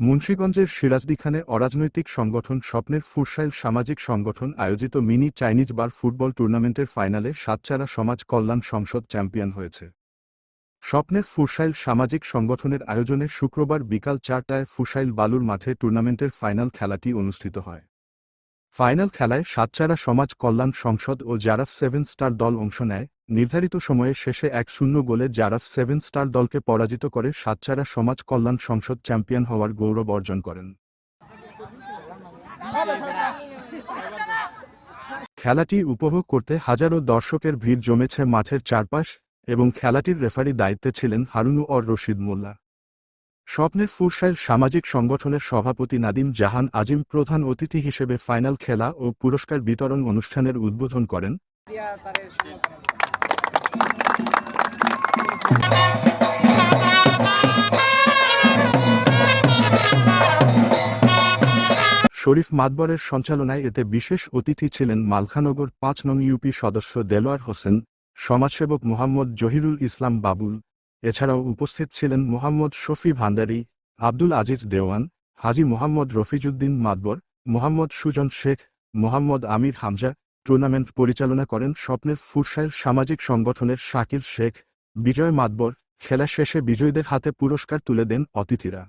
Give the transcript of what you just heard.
মুন্সীগঞ্জের সিরাজদিখানে অরাজনৈতিক সংগঠন স্বপ্নের ফুরসাইল সামাজিক সংগঠন আয়োজিত মিনি চাইনিজ বার ফুটবল টুর্নামেন্টের ফাইনালে সাতচারা সমাজ কল্যাণ সংসদ চ্যাম্পিয়ন হয়েছে। স্বপ্নের ফুরসাইল সামাজিক সংগঠনের আয়োজনে শুক্রবার বিকাল চারটায় ফুসাইল বালুর মাঠে টুর্নামেন্টের ফাইনাল খেলাটি অনুষ্ঠিত হয়। ফাইনাল খেলায় সাতচারা সমাজ কল্যাণ সংসদ ও জারাফ সেভেন স্টার দল অংশ নেয় নির্ধারিত সময়ে শেষে এক শূন্য গোলে জারাফ সেভেন স্টার দলকে পরাজিত করে সাতচারা সমাজ কল্যাণ সংসদ চ্যাম্পিয়ন হওয়ার গৌরব অর্জন করেন। খেলাটি উপভোগ করতে হাজারো দর্শকের ভিড় জমেছে মাঠের চারপাশ এবং খেলাটির রেফারি দায়িত্বে ছিলেন হারুনু অর রশিদ মোল্লা। স্বপ্নের ফুরসাইল সামাজিক সংগঠনের সভাপতি নাদিম জাহান আজিম প্রধান অতিথি হিসেবে ফাইনাল খেলা ও পুরস্কার বিতরণ অনুষ্ঠানের উদ্বোধন করেন। শরীফ মাতবরের সঞ্চালনায় এতে বিশেষ অতিথি ছিলেন মালখানগর পাঁচ নং ইউপি সদস্য দেলোয়ার হোসেন, সমাজসেবক মোহাম্মদ জহিরুল ইসলাম বাবুল, এছাড়াও উপস্থিত ছিলেন মোহাম্মদ শফি ভান্ডারী, আব্দুল আজিজ দেওয়ান, হাজি মোহাম্মদ রফিজুদ্দিন মাতবর, মোহাম্মদ সুজন শেখ, মোহাম্মদ আমির হামজা টুর্নামেন্ট পরিচালনা করেন স্বপ্নের ফুরসাইল সামাজিক সংগঠনের শাকিল শেখ, বিজয় মাতবর, খেলা শেষে বিজয়ীদের হাতে পুরস্কার তুলে দেন অতিথিরা।